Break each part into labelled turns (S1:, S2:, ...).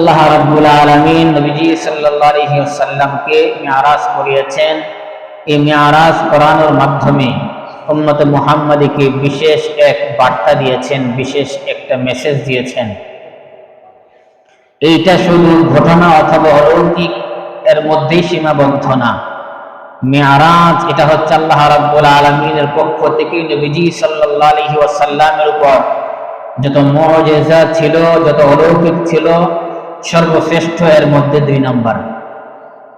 S1: আল্লাহ রাব্বুল আলামিন নবীজি সাল্লাল্লাহু আলাইহি ওয়াসাল্লামকে করিয়েছেন। এই মিরাজ করানোর মাধ্যমে উম্মতে মুহাম্মাদীকে বিশেষ এক বার্তা দিয়েছেন, বিশেষ একটা মেসেজ দিয়েছেন। এইটা শুধু ঘটনা অথবা অলৌকিক, এর মধ্যেই সীমাবদ্ধ না। মেয়ারাজ এটা হচ্ছে আল্লাহ রাব্বুল আলামিনের পক্ষ থেকে নবীজি সাল্লাল্লাহু আলাইহি ওয়াসাল্লামের উপর। যত মুজিজা ছিল, যত অলৌকিক ছিল সর্বশ্রেষ্ঠ এর মধ্যে দুই নম্বর।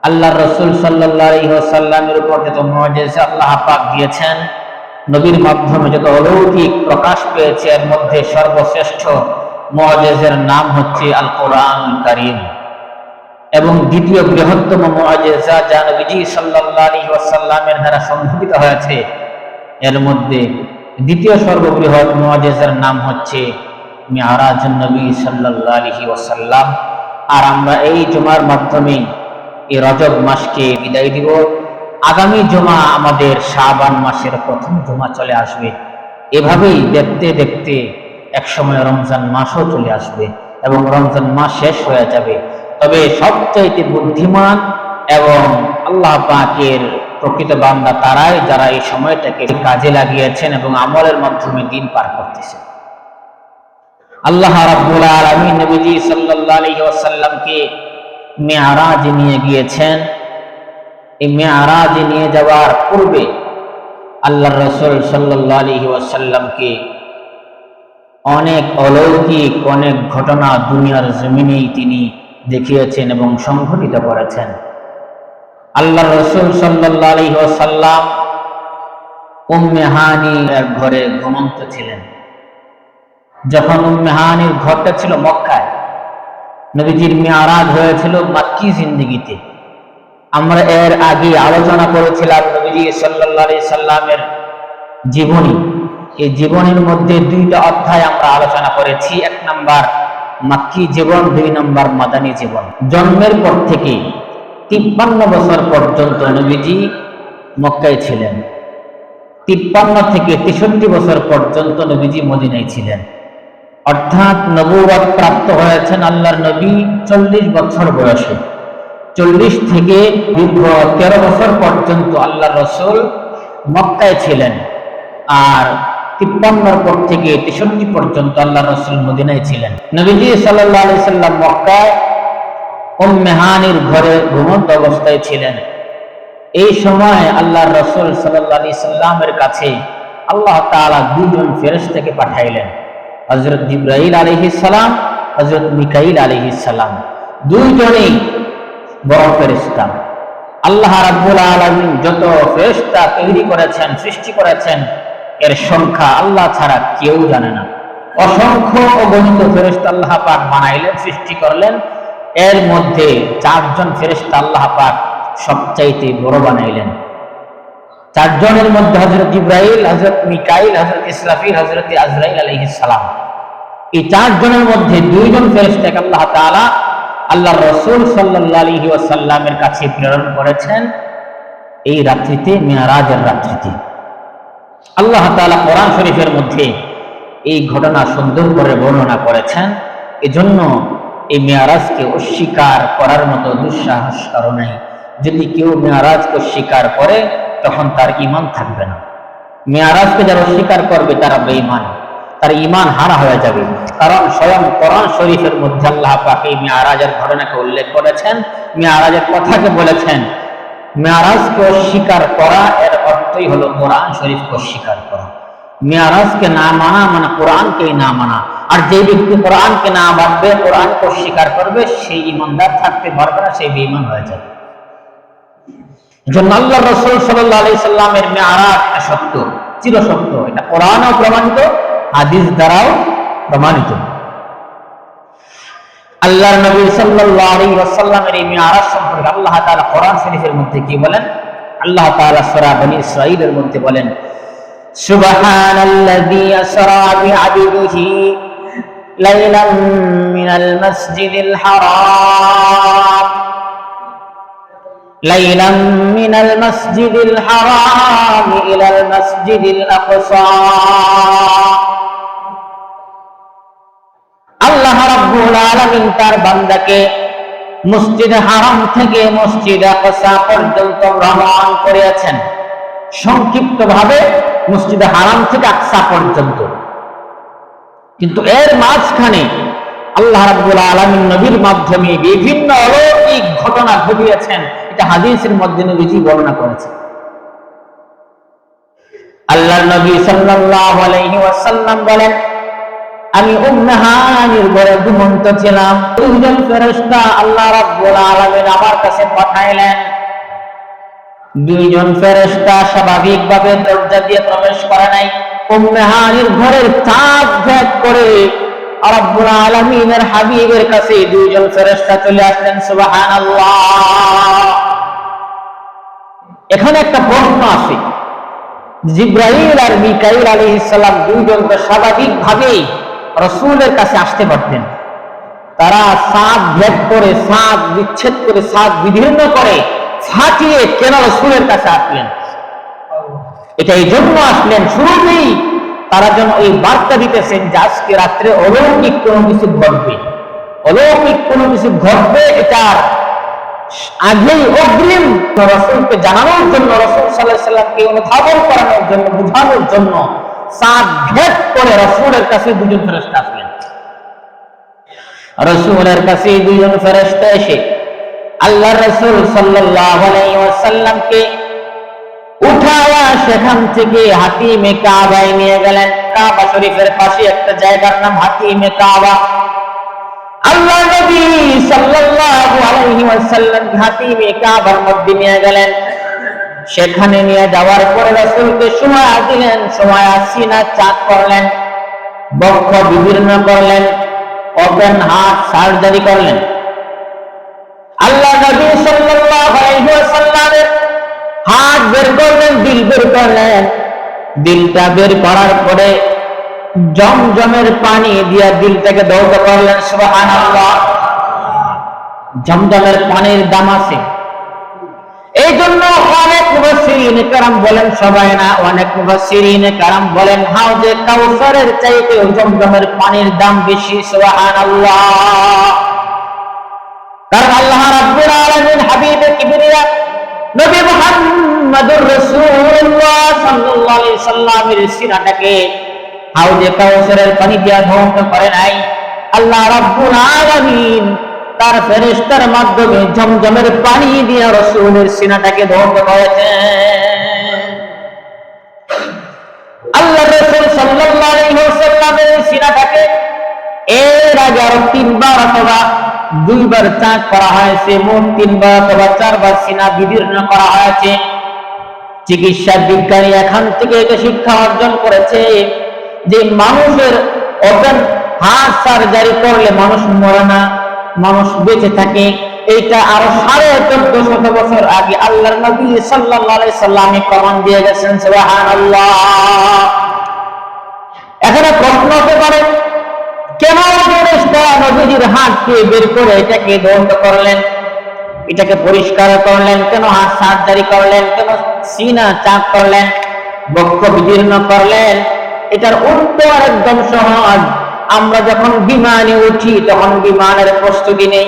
S1: আল্লাহ রসুল সাল্লাল্লাহু উপর যত মুজিজা আল্লাহ পাক দিয়েছেন, নবীর মাধ্যমে যত অলৌকিক প্রকাশ পেয়েছে, এর মধ্যে সর্বশ্রেষ্ঠ মুজিজের নাম হচ্ছে আল কোরআনুল কারীম। এবং দ্বিতীয় বৃহত্তম মুআজিজা যা নবীজি ওয়াসাল্লামের দ্বারা সংঘটিত হয়েছে, এর মধ্যে দ্বিতীয় সর্ববৃহৎ মুআজিজার নাম হচ্ছে মিআরাজুন নবী সাল্লাল্লাহু আলাইহি ওয়াসাল্লাম। আর আমরা এই জুমার মাধ্যমে এই রজব মাসকে বিদায় দিব। আগামী জুমা আমাদের শাবান মাসের প্রথম জুমা চলে আসবে। এভাবেই দেখতে দেখতে একসময় রমজান মাসও চলে আসবে এবং রমজান মাস শেষ হয়ে যাবে। তবে সবচাইতে বুদ্ধিমান এবং আল্লাহ পাকের প্রকৃত বান্দা তারাই যারা এই সময়টাকে কাজে লাগিয়েছেন এবং আমলের মাধ্যমে দিন পার করতেছে। আল্লাহ রাব্বুল আলামিন নবীজি সাল্লাল্লাহু আলাইহি ওয়াসাল্লামকে মেয়ারাজ নিয়ে গিয়েছেন। এই মেয়ারাজ নিয়ে যাওয়ার পূর্বে আল্লাহ রসুল সাল্লাল্লাহু আলাইহি ওয়াসাল্লামকে অনেক অলৌকিক, অনেক ঘটনা দুনিয়ার জমিনেই তিনি দেখিয়েছেন এবং সংঘটিত করেছেন। আল্লাহ রসুল সাল্লাহ সাল্লাম উম্মেহানির ঘরে ঘুমন্ত ছিলেন। যখন উম্মেহানির ঘরটা ছিল মক্কায়, নবীজির মেয়ারাজ হয়েছিল মাক্কি জিন্দিগিতে। আমরা এর আগে আলোচনা করেছিলাম নবীজি সাল্লাহ সাল্লামের জীবনী। এই জীবনের মধ্যে দুইটা অধ্যায় আমরা আলোচনা করেছি। এক নাম্বার, মাক্কি জীবন, দুই নম্বর, মাদানী জীবন। জন্মের পর থেকে তিপ্পান্ন বছর পর্যন্ত নবীজি মক্কায় ছিলেন। তিপ্পান্ন থেকে তেষট্টি বছর পর্যন্ত নবীজি মদিনায় ছিলেন। অর্থাৎ নবুয়াদ প্রাপ্ত হয়েছেন আল্লাহর নবী চল্লিশ বছর বয়সে। চল্লিশ থেকে দীর্ঘ তেরো বছর পর্যন্ত আল্লাহ রসুল মক্কায় ছিলেন আর তিপ্পান্নর পর থেকে তেষট্টি পর্যন্ত আল্লাহ রসুল মদিনায় ছিলেন। নবীজি সাল্লাহ আলি সাল্লাম মক্কায় মেহানির ঘরে ঘুমন্ত অবস্থায় ছিলেন। এই সময় আল্লাহ রসুল সাল্লাহ আলি সাল্লামের কাছে আল্লাহ তালা দুজন ফেরেশতাকে পাঠাইলেন। হজরত ইব্রাহিল আলহি সালাম হজরত মিকাইল আলহি সালাম। দুইজনেই বড় ফেরিস্তা আল্লাহ রাব্বুল আলমিন যত ফেরিস্তা তৈরি করেছেন, সৃষ্টি করেছেন, এর সংখ্যা আল্লাহ ছাড়া কেউ জানে না। অসংখ্য অগণিত ফেরেস্তা আল্লাহ পাক বানাইলেন, সৃষ্টি করলেন। এর মধ্যে চারজন ফেরেস্তা আল্লাহ পাক সবচাইতে বড় বানাইলেন। চারজনের মধ্যে হজরত ইব্রাহিল হজরত মিকাইল হজরত ইসরাফিল হজরত আজরাইল আলহ সালাম। এই চারজনের মধ্যে দুইজন ফেরেস্তাকে আল্লাহ তালা আল্লাহ রসুল সাল্লাহ আলহি ওয়াসাল্লামের কাছে প্রেরণ করেছেন এই রাত্রিতে মেয়ারাজের রাত্রিতে। আল্লাহ তালা কোরআন শরীফের মধ্যে এই ঘটনা সুন্দর করে বর্ণনা করেছেন। এজন্য এই মেয়ারাজকে অস্বীকার করার মতো দুঃসাহস কারও নেই। যদি কেউ মেয়ারাজকে অস্বীকার করে তখন তার ইমান থাকবে না। মেয়ারাজকে যারা অস্বীকার করবে, তারা বেঈমান। তার ইমান হারা হয়ে যাবে। কারণ স্বয়ং কোরআন শরীফের মধ্যে আল্লাহ পাক মেয়ারাজের ঘটনাকে উল্লেখ করেছেন। মেয়ারাজের কথাকে বলেছেন, মেয়ারাজকে অস্বীকার করা, এর অর্থই হলো কোরআন শরীফকে অস্বীকার করা। মেয়ারাজকে না মানা মানে কোরআনকেই না মানা। আর যে ব্যক্তি কোরআনকে না মানবে, কোরআনকে অস্বীকার করবে, সেই ইমানদার থাকতে পারবে না সেই বেঈমান হয়ে যাবে। জন্য আল্লাহ রসুল সাল্লাহ আলি সাল্লামের মেয়ারাজ সত্য, চির সত্য। এটা কোরআনও প্রমাণিত, হাদিস দ্বারাও প্রমাণিত। আল্লাহর নবী সাল্লাল্লাহু আলাইহি ওয়াসাল্লামের এই মিরাজ সম্পর্কে আল্লাহ তাআলা কোরআন শরীফের মধ্যে কি বলেন? আল্লাহ তাআলা সূরা বনী ইসরাঈলের মধ্যে বলেন, সুবহানাল্লাযী আসরা বিআবদিহি লাইলাম মিনাল মাসজিদিল হারাম। ليلا من المسجد الحرام إلى المسجد الأقصى আল্লাহ রাব্বুল আলামিন তার বান্দাকে মসজিদ হারাম থেকে মসজিদ আকসা পর্যন্ত ভ্রমণ করিয়াছেন সংক্ষিপ্ত ভাবে মসজিদ হারাম থেকে আকসা পর্যন্ত কিন্তু এর মাঝখানে আল্লাহ রাব্বুল আলামিন নবীর মাধ্যমে বিভিন্ন অলৌকিক ঘটনা ঘটিয়েছেন এটা হাদিসের মধ্যে নবীজি বর্ণনা করেছেন। আল্লাহর নবী সাল্লাল্লাহু আলাইহি ওয়াসাল্লাম বলেন, আমি উম্মাহানির ঘরে ঘুমন্ত ছিলাম। দুইজন ফেরেশতা আল্লাহ রাব্বুল আলামিন আমার কাছে পাঠাইলেন। দুইজন ফেরেশতা স্বাভাবিকভাবে দরজা দিয়ে প্রবেশ করে নাই। উম্মাহানির ঘরের চাপ ভেদ করে রব্বুল আলামিনের হাবিবের কাছে দুইজন ফেরেশতা চলে আসলেন সুবহানাল্লাহ। এখানে একটা প্রশ্ন আছে। জিব্রাইল আর মিকাইল আলাইহিস সালাম দুইজন তো স্বাভাবিকভাবেই রসুলের কাছে আসতে পারতেন। তারা সাপ ভেদ করে সাপ বিচ্ছেদ করে সাপ বিদীর্ণ করে ফাটিয়ে কেন রসুলের কাছে আসলেন? এটা এই জন্য আসলেন শুরুতেই তারা যেন এই বার্তা দিতেছেন যে আজকে রাত্রে অলৌকিক কোনো কিছু ঘটবে। অলৌকিক কোনো কিছু ঘটবে এটার আগেই অগ্রিম রসুলকে জানানোর জন্য, রসুল সাল্লাহ সাল্লামকে অনুধাবন করানোর জন্য, বোঝানোর জন্য সাত ভেদ করে রসুলের কাছে দুজন ফেরস্তা আসলেন। রসুলের কাছে দুজন ফেরস্তা এসে আল্লাহ রসুল সাল্লামকে উঠাওয়া সেখান থেকে হাতিমে কাবায় নিয়ে গেলেন। কাবা শরীফের পাশে একটা জায়গার নাম হাতিমে কাবা। আল্লাহ নবী সাল্লাল্লাহু আলাইহি ওয়াসাল্লাম হাতিমে কাবার মধ্যে নিয়ে গেলেন। সেখানে নিয়ে যাওয়ার পরে রাসূলকে সময় দিলেন, সময় সিনা চাক করলেন, বক্ষ বিবীর্ণ করলেন ওপেন হার্ট সার্জারি করলেন। আল্লাহ নবী সাল্লাল্লাহু আলাইহি ওয়াসাল্লামের হাত বের করলেন দিল বের করলেন। দিলটা বের করার পরে জমজমের পানি দিয়া দিলটাকে দৌড় করলেন, সুবহানাল্লাহ। জমজমের পানির দাম আছে। এই জন্য অনেক মুফাসসিরিন কারাম বলেন, সবাই না, অনেক মুফাসসিরিন কারাম বলেন হাউজে কাউসারের চাইতে জমজমের পানির দাম বেশি, সুবহানাল্লাহ। কারণ আল্লাহ রাব্বুল আলামিন হাবিবে কিবরিয়া নবী মুহাম্মদুর রাসূলুল্লাহ সাল্লাল্লাহু আলাইহি সাল্লামের সিনাটাকে হাউজে কাউসারের পানি দিয়া ধ্বংস করে নাই। আল্লাহ রাব্বুল আলামিন তার ফেরেশতার মাধ্যমে জমজমের পানি দিয়া রসুলের সিনাটাকে ধ্বংস করেছে। আল্লাহ রসুল সাল্লাল্লাহু আলাইহি ওয়াসাল্লামের সিনাটাকে এর আগে আরও তিনবার অথবা দুইবার চাক করা হয়েছে, মোট তিনবার অথবা চারবার সিনা বিদীর্ণ করা হয়েছে। চিকিৎসা বিজ্ঞানী এখান থেকে এটা শিক্ষা অর্জন করেছে যে মানুষের ওপেন হার্ট সার্জারি করলে মানুষ মরে না, মানুষ বেঁচে থাকে। এইটা আরও সাড়ে চোদ্দ শত বছর আগে আল্লাহর নবী সাল্লামে প্রমাণ দিয়ে গেছেন এখানে প্রশ্ন হতে পারে, কেন ফেরেশতা নবীজির হাতকে বের করে এটাকে দণ্ড করলেন, এটাকে পরিষ্কার করলেন, কেন হাত সার্জারি করলেন, কেন সিনা চাপ করলেন, বক্ষ বিদীর্ণ করলেন, এটার উত্তর একদম সহজ। আমরা যখন বিমানে উঠি, তখন বিমানের প্রস্তুতি নেই,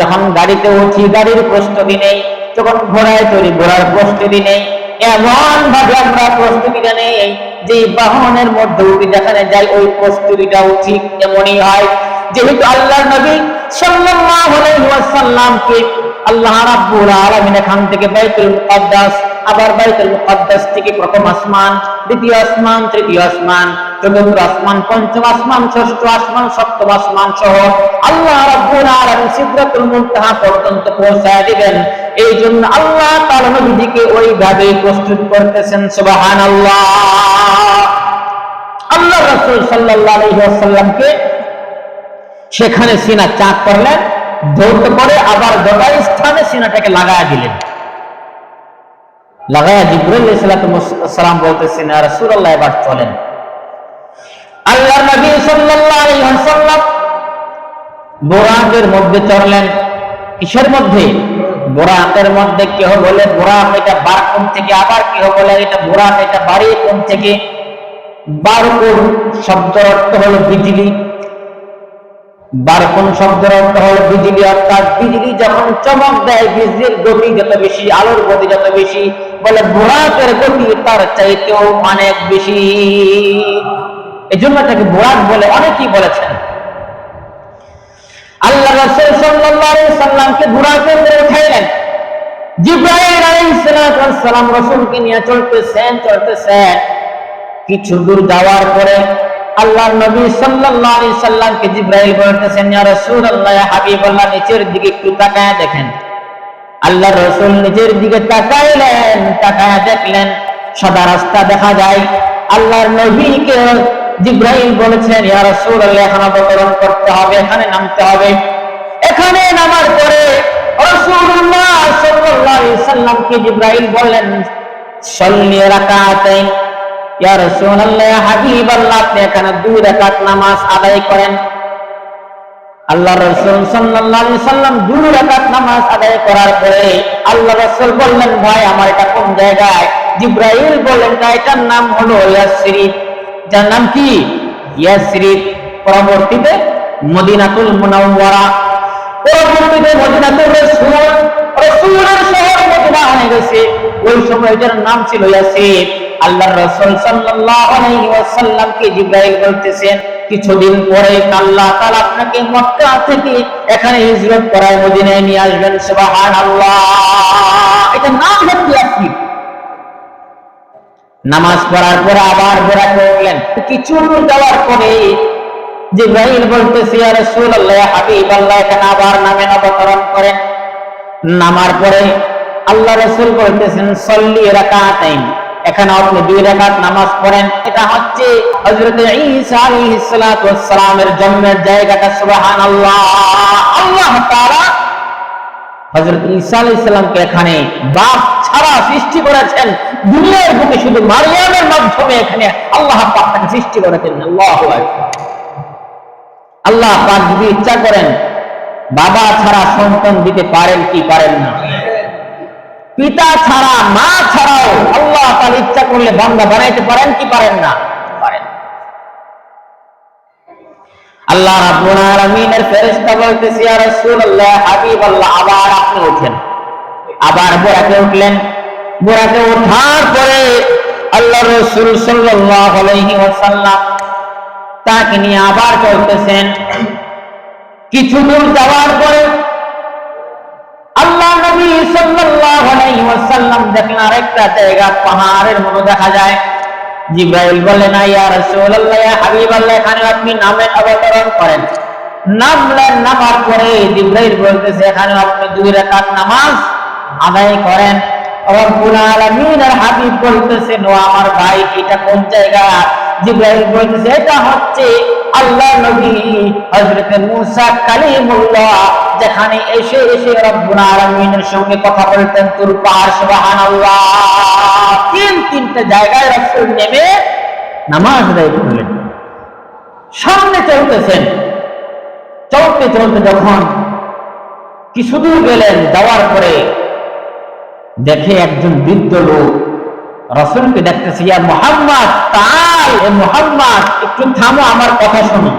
S1: যখন গাড়িতে উঠি, গাড়ির প্রস্তুতি নেই, যখন ঘোড়ায় চড়ি, ঘোড়ার প্রস্তুতি নেই এমন ভাবে আমরা প্রস্তুতিটা নেই যে বাহনের মধ্যে উঠি, যেখানে যাই, ওই প্রস্তুতিটাও ঠিক এমনই হয়। যেহেতু আল্লাহ নবী ওয়াসাল্লামকে আল্লাহ রাব্বুল আলামিন এখান থেকে বাইতুল মুকাদ্দাস, আবার বাইতুল মুকাদ্দাস থেকে প্রথম আসমান, দ্বিতীয় আসমান, তৃতীয় আসমান, চতুর্থ আসমান, পঞ্চম আসমান, ষষ্ঠ আসমান, সপ্তম আসমান সহ আল্লাহ রাব্বুল আলামিন সিদরাতুল মুনতাহা পর্যন্ত পৌঁছায় দিবেন। এই জন্য আল্লাহ তাআলা নবীজিকে ওইভাবে প্রস্তুত করতেছেন, সুবহানাল্লাহ। আল্লাহ রাসূল সাল্লাল্লাহু আলাইহি ওয়াসাল্লামকে সেখানে সিনা চাক করলেন ধরতে পরে আবার যথা স্থানে সিনাটাকে লাগায়া দিলেন। লাগায়া জিব্রাইল সালাম বলতেছেন আর রাসূলুল্লাহ, এবার চলেন। আল্লাহ নবী সাল্লাল্লাহু আলাইহি ওয়াসাল্লাম বোরাকের মধ্যে চড়লেন। কিসের মধ্যে? বোরাকের মধ্যে কেহ বলে, বোরাক এটা বার কোন থেকে? আবার কেহ বলে, এটা বোরাক, এটা বাড়ি কোন থেকে? বার কোন শব্দ অর্থ হলো বিজলি। বারকন শব্দের অর্থ হল বিজলি, অর্থাৎ বিজলি যখন চমক দেয়, বিজলির গতি যত বেশি, আলোর গতি যত বেশি, বলে বোরাকের গতি তার চাইতেও অনেক বেশি। এই জন্য এটাকে বোরাক বলে অনেকেই বলেছেন। আল্লাহ রাসূল সাল্লামকে উঠাইলেন। রাসূলকে নিয়ে চলতেছেন চলতেছেন। কিছু দূর যাওয়ার পরে আল্লাহ নবী সাল্লাল্লাহু আলাইহি সাল্লামকে জিব্রাইল বলতেছেন, ইয়া রাসূলুল্লাহ, ইয়া নিচের দিকে একটু তাকায় দেখেন। আল্লাহ রসুল নিচের দিকে তাকাইলেন, তাকায় দেখলেন, সাদা রাস্তা দেখা যায়। আল্লাহর নবীকে জিব্রাইল বলেছেন, ইয়া রাসূলুল্লাহ, এখন অবতরণ করতে হবে, এখানে নামতে হবে। এখানে নামার পরে রাসূলুল্লাহ সাল্লাল্লাহু আলাইহি সাল্লামকে জিব্রাইল বললেন, সল্লি রাকাতাইন। ইয়া দুই নামাজ আদায় করেন। সাল্লাম দুই নামাজ আদায় করার পরে আল্লাহ বললেন, ভাই, আমার নাম হলো ইয়াসরিফ। যার নাম কি? ইয়াসরিফ। পরবর্তীতে মদিনাতুল মুনাওয়ারা। পরবর্তীতে মদিনাতুল রাসূল। রাসূলের শহর মদিনা হয়ে গেছে। ওই সময় এটার নাম ছিল ইয়াসরিফ। আল্লাহর রাসূল ওয়াসাল্লামকে জিব্রাইল বলতেছেন, কিছুদিন পরে আল্লাহ তাআলা আপনাকে মক্কা থেকে এখানে হিজরত করায় মদিনায় নিয়ে আসবেন, সুবহানাল্লাহ। এটা নাম হচ্ছে ইয়াসরিফ নামাজ পড়ার পরে আবার বেড়াতে উঠলেন কিছু দূর যাওয়ার পরে জিব্রাইল বলতেছে, ইয়া রাসূলুল্লাহ হাবিবাল্লাহ, এখানে আবার নামেন অবতরণ করেন। নামার পরে আল্লাহ রাসূল বলতেছেন, সল্লি রাকাতাইন। এখানে আপনি দুই রাকাত নামাজ পড়েন। এটা হচ্ছে হযরত ঈসা জন্মের জায়গাটা, সুবহানাল্লাহ। আল্লাহ তাআলা ঈসা এখানে বাপ ছাড়া সৃষ্টি করেছেন। দুনিয়ার বুকে শুধু মারিয়ামের মাধ্যমে এখানে আল্লাহ পাক তাকে সৃষ্টি করেছেন। আল্লাহু আকবার। আল্লাহ পাক যদি ইচ্ছা করেন, বাবা ছাড়া সন্তান দিতে পারেন কি পারেন না? পিতা ছাড়া, মা ছাড়াও আল্লাহ তার ইচ্ছা করলে বান্দা বানাইতে পারেন কি পারেন না? পারেন। আল্লাহ রাব্বুল আলামিনের ফেরেশতা বলতেছে, ইয়া রাসূলুল্লাহ, হাবিবাল্লাহ। আবার আপনি ওঠেন আবার বোরাকে উঠলেন। বোরাকে ওঠার পরে আল্লাহ রাসূল সাল্লাল্লাহু আলাইহি ওয়াসাল্লাম তাকে নিয়ে আবার চলতেছেন। কিছু দূর যাওয়ার পরে দেখলেন আরেকটা জায়গা, পাহাড়ের মতো দেখা যায়। জিব্রাইল হাবিবাল্লাহ, এখানে আপনি নামে অবতরণ করেন। নামলেন নামার পরে জিব্রাইল বলতেছে, এখানে আপনি দুই রাকাত নামাজ আদায় করেন। রব্বুল আলামিনের হাবিব বলতেছেন ও আমার ভাই, এটা কোন জায়গা? জিব্রাইল বলতেছে, এটা হচ্ছে আল্লাহ নবী হযরত মূসা কালিমুল্লাহ, যেখানে এসে এসে রব্বুল আলামিনের সঙ্গে কথা বলতেন তুর পাহাড় সুবহানাল্লাহ। তিন, তিনটা জায়গায় রাসূল নেমে নামাজ আদায় করলেন। সামনে চলতেছেন। চলতে চলতে যখন কিছু দূর গেলেন, যাওয়ার পরে দেখে একজন বৃদ্ধ লোক রসুলকে দেখতেছে, ইয়া মোহাম্মদ, তাল, এ মোহাম্মদ, একটু থামো, আমার কথা শোনো।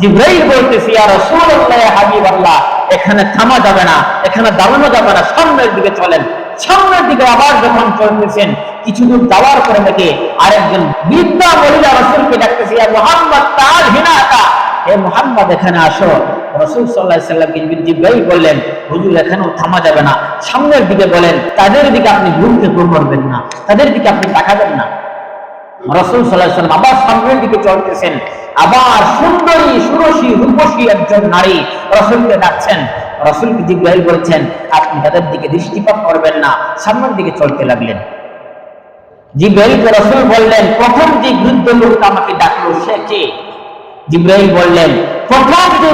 S1: জিব্রাইল বলতেছে, ইয়া রাসূলুল্লাহ হাবিবাল্লাহ, এখানে থামা যাবে না, এখানে দাঁড়ানো যাবে না, সামনের দিকে চলেন। সামনের দিকে আবার যখন চলতেছেন, কিছু দূর যাওয়ার পরে দেখে আরেকজন বৃদ্ধা মহিলা রসুলকে ডাকতেছে ইয়া মোহাম্মদ, তাল, হিনাকা, হে মোহাম্মদ, এখানে আসো। রসুল সাল্লাহ সাল্লামকে জিব্রাইল বললেন, হুজুর, এখানেও থামা যাবে না। সামনের দিকে বলেন, তাদের দিকে আপনি ঘুরতে করবেন না। তাদের দিকে আপনি তাকাবেন না। রসুল সাল্লাহ সাল্লাম আবার সামনের দিকে চলতেছেন। আবার সুন্দরী, সুরসী, রূপসী একজন নারী রসুলকে ডাকছেন। রসুলকে বলছেন, আপনি তাদের দিকে দৃষ্টিপাত করবেন না। সামনের দিকে চলতে লাগলেন। জিব্রাইলকে রসুল বললেন, প্রথম যে বৃদ্ধ লোক আমাকে ডাকলো, সে কে? জিব্রাইল বললেন, প্রথম যে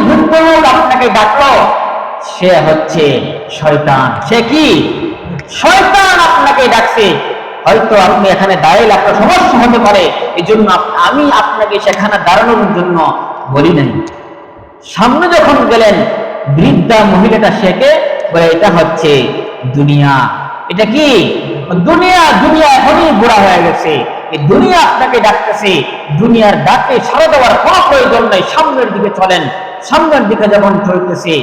S1: আপনাকে ডাকলো, সে হচ্ছে শয়তান। সে কি? শয়তান আপনাকে ডাকছে। হয়তো আপনি এখানে দাঁড়াইলে আপনার সমস্যা হতে পারে। এই জন্য আমি আপনাকে সেখানে দাঁড়ানোর জন্য বলি নাই। সামনে যখন গেলেন, বৃদ্ধা মহিলাটা শেখে বলে, এটা হচ্ছে দুনিয়া। এটা কি? দুনিয়া দুনিয়া এখনই বুড়া হয়ে গেছে। এই দুনিয়া আপনাকে ডাকতেছে। দুনিয়ার ডাকে সারা দেওয়ার কোনো প্রয়োজন নাই। সামনের দিকে চলেন। সামনের দিকে যখন চলতেছে।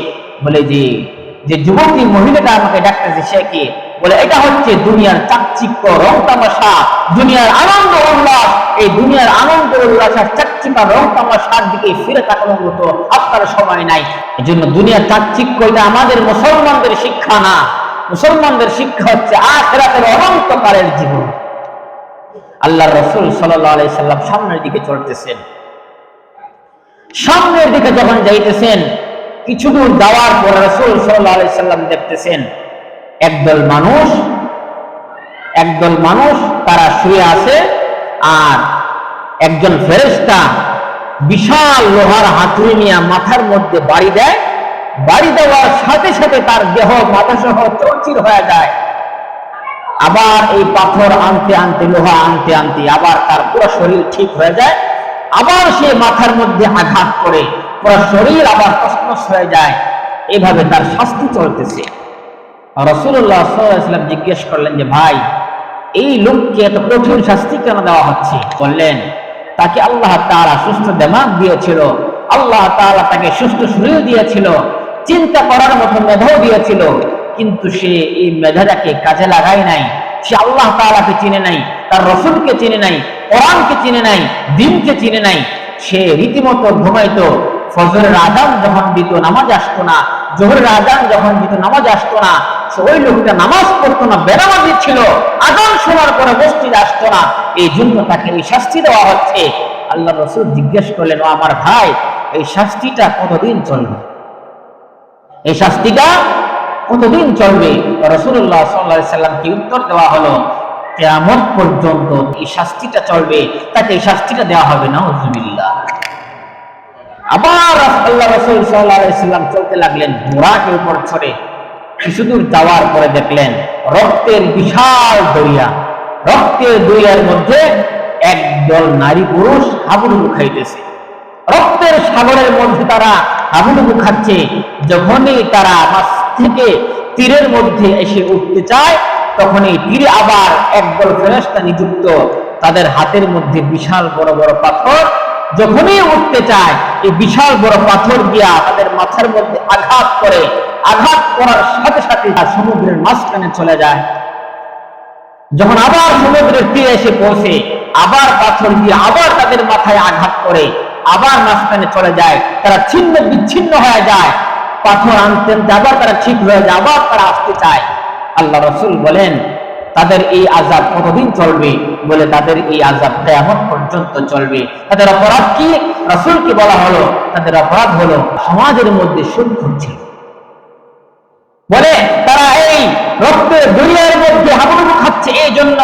S1: বলে যে যে যুবতী মহিলাটা আমাকে ডাকতেছে, সে কি? বলে, এটা হচ্ছে দুনিয়ার চাকচিক্য, রং তামাশা। দুনিয়ার আনন্দ, উল্লাস। এই দুনিয়ার আনন্দ উল্লাস আর চাকচিকা রং তামাশার দিকে ফিরে তাকানোর মতো আপনার সময় নাই। এই জন্য দুনিয়ার চাকচিক্য এটা আমাদের মুসলমানদের শিক্ষা না। মুসলমানদের শিক্ষা হচ্ছে আখেরাতের অনন্তকালের জীবন। আল্লাহ রসুল সাল্লাম সামনের দিকে চলতেছেন। সামনের দিকে যখন যাইতেছেন, কিছু দূর যাওয়ার পর রসুল সাল্লাম দেখতেছেন, একদল মানুষ একদল মানুষ তারা শুয়ে আছে আর একজন ফেরেস্তা বিশাল লোহার হাতুড়ি নিয়ে মাথার মধ্যে বাড়ি দেয়। বাড়ি দেওয়ার সাথে সাথে তার দেহ মাথা সহ হয়ে যায়। আবার এই পাথর আনতে আনতে, লোহা আনতে আনতে, আবার তার পুরো শরীর ঠিক হয়ে যায়, আবার সে মাথার মধ্যে আঘাত করে, পুরো শরীর আবার কসমস হয়ে যায়। এভাবে তার শাস্তি চলতেছে। রসুল্লাহ সাল্লাম জিজ্ঞেস করলেন যে, ভাই, এই লোককে এত কঠিন শাস্তি কেন দেওয়া হচ্ছে? বললেন, তাকে আল্লাহ তাআলা সুস্থ দেমাগ দিয়েছিল, আল্লাহ তাআলা তাকে সুস্থ শরীর দিয়েছিল, চিন্তা করার মতো মেধাও দিয়েছিল কিন্তু সে এই মেধাটাকে কাজে লাগায় নাই। সে আল্লাহ তাআলাকে চিনে নাই, তার রসুলকে চিনে নাই, কোরআনকে চিনে নাই, দিনকে চিনে নাই। সে রীতিমতো ঘুমাইতো, ফজরের আদান যখন দিত, নামাজ আসতো না। জোহরের আদান যখন দিত, নামাজ আসতো না। ওই লোকটা নামাজ পড়তো না, বেনামাজি ছিল। আদান শোনার পরে মসজিদ আসতো না। এই জন্য তাকে এই শাস্তি দেওয়া হচ্ছে। আল্লাহ রসুল জিজ্ঞেস করলেন, ও আমার ভাই, এই শাস্তিটা কতদিন চলবে? এই শাস্তিটা কতদিন চলবে? রসুল্লাহ সাল্লাহ সাল্লামকে উত্তর দেওয়া হলো? কেমন পর্যন্ত এই শাস্তিটা চলবে, তাকে এই শাস্তিটা দেওয়া হবে না হজুবিল্লাহ আবার আল্লাহ রসুল সাল্লাম চলতে লাগলেন ঘোড়াকে উপর ছড়ে কিছুদূর যাওয়ার পরে দেখলেন রক্তের বিশাল দরিয়া। রক্তের দরিয়ার মধ্যে একদল নারী পুরুষ হাবুডুবু খাইতেছে। রক্তের সাগরের মধ্যে তারা হাবুডুবু খাচ্ছে, যখনই তারা মাছ থেকে তীরের মধ্যে এসে উঠতে চায়, তখনই তীরে আবার একদল ফেরস্তা নিযুক্ত। তাদের হাতের মধ্যে বিশাল বড় বড় পাথর। যখনই উঠতে চায়, এই বিশাল বড় পাথর দিয়া তাদের মাথার মধ্যে আঘাত করে। আঘাত করার সাথে সাথে তার সমুদ্রের মাঝখানে চলে যায়। যখন আবার সমুদ্রের তীরে এসে পৌঁছে, আবার পাথর দিয়ে আবার তাদের মাথায় আঘাত করে, আবার মাঝখানে চলে যায়। তারা ছিন্ন বিচ্ছিন্ন হয়ে যায়। পাথর আনতে আনতে আবার তারা ঠিক হয়ে যায়, আবার তারা আসতে চায়। আল্লাহ রসুল বলেন, তাদের এই আজাব কতদিন চলবে? বলে, তাদের এই আজাব কেমন পর্যন্ত চলবে। তাদের অপরাধ কি? রসুলকে বলা হলো, তাদের অপরাধ হলো সমাজের মধ্যে সুখ ছিল। বলে, তারা এই রক্তের দুনিয়ার মধ্যে হাবুডুবু খাচ্ছে এই জন্য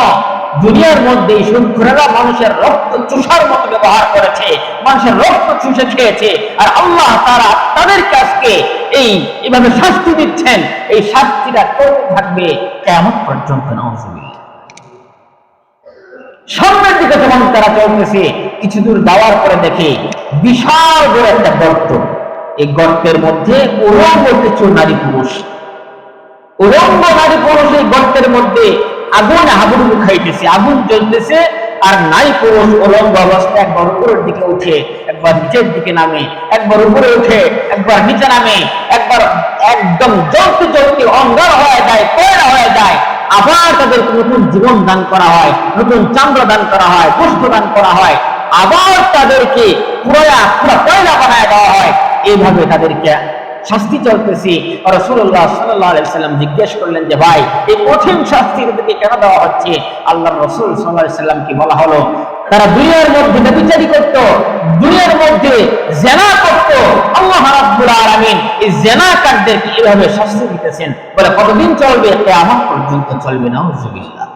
S1: দুনিয়ার মধ্যে এই সুদখোরেরা মানুষের রক্ত চুষার মতো ব্যবহার করেছে, মানুষের রক্ত চুষে খেয়েছে, আর আল্লাহ তারা তাদের কাছকে এই এভাবে শাস্তি দিচ্ছেন, এই শাস্তিটা করতে থাকবে? কেমন পর্যন্ত নজুবিল্লাহ সামনের দিকে যখন তারা চলতেছে, কিছু দূর যাওয়ার পরে দেখে বিশাল বড় একটা গর্ত। এই গর্তের মধ্যে উলঙ্গ কিছু নারী পুরুষ। উলঙ্গ নারী পুরুষ এই গর্তের মধ্যে আগুন হাবুডুবু খাইতেছে, আগুন জ্বলতেছে, আর নাই পুরুষ উলঙ্গ অবস্থা একবার উপরের দিকে উঠে, একবার নিচের দিকে নামে, একবার উপরে উঠে, একবার নিচে নামে, একবার একদম জ্বলতে জ্বলতে অঙ্গার হয়ে যায় কয়লা হয়ে যায়। আবার তাদেরকে নতুন জীবন দান করা হয়, নতুন চান্দ্র দান করা হয়, পুষ্প দান করা হয়। আবার তাদেরকে পুরোয়া পুরো কয়লা বানায় দেওয়া হয়। এইভাবে তাদেরকে শাস্তি চলতেছি। রসুল্লাহ সাল্লাহ সাল্লাম জিজ্ঞেস করলেন যে, ভাই, এই কঠিন শাস্তির দিকে কেন দেওয়া হচ্ছে? আল্লাহ রসুল সাল্লাহ সাল্লামকে বলা হলো? তারা দুনিয়ার মধ্যে ব্যবচারী করত, দুনিয়ার মধ্যে জেনা করত। আল্লাহ রাব্বুল আলামিন এই জেনা কারদেরকে এভাবে শাস্তি দিতেছেন। বলে, কতদিন চলবে? কেয়ামত পর্যন্ত চলবে না হুজুবিল্লাহ